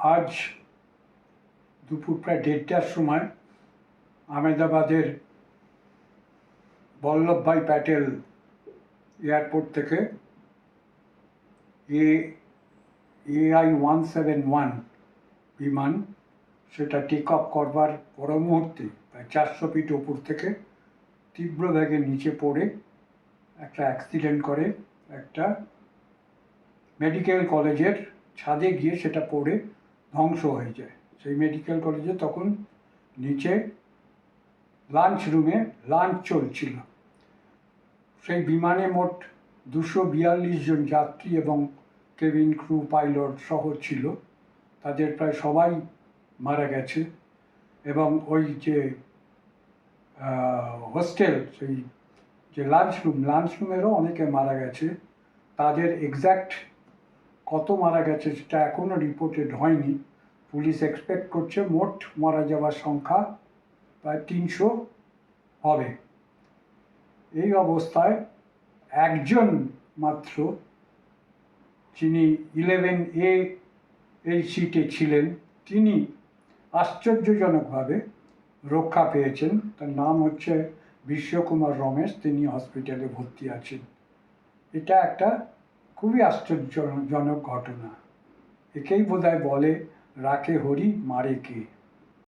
আজ দুপুর প্রায় দেড়টার সময় আহমেদাবাদের বল্লভভাই প্যাটেল এয়ারপোর্ট থেকে A AI one seven one বিমান, সেটা টেক অফ করবার পর মুহূর্তে প্রায় চারশো ফিট ওপর থেকে তীব্র বেগে নিচে পড়ে একটা অ্যাক্সিডেন্ট করে একটা মেডিকেল কলেজের ছাদে গিয়ে সেটা পড়ে ধ্বংস হয়ে যায়। সেই মেডিকেল কলেজে তখন নিচে লাঞ্চ রুমে লাঞ্চ চলছিল। সেই বিমানে মোট দুশো বিয়াল্লিশ জন যাত্রী এবং কেবিন ক্রু পাইলট সহ ছিল। তাদের প্রায় সবাই মারা গেছে এবং ওই যে হোস্টেল সেই যে লাঞ্চ রুম লাঞ্চ রুমেরও অনেকে মারা গেছে। তাদের এক্স্যাক্ট কত মারা গেছে সেটা এখনও রিপোর্টেড হয়নি। পুলিশ এক্সপেক্ট করছে মোট মারা যাওয়ার সংখ্যা প্রায় তিনশো হবে। এই অবস্থায় একজন মাত্র, যিনি ইলেভেন এ এই সিটে ছিলেন, তিনি আশ্চর্যজনকভাবে রক্ষা পেয়েছেন। তার নাম হচ্ছে বিশ্বকুমার রমেশ, তিনি হসপিটালে ভর্তি আছেন। এটা একটা খুবই আশ্চর্যজনক ঘটনা। একেই বোধহয় বলে রাখে হরি মারে কে?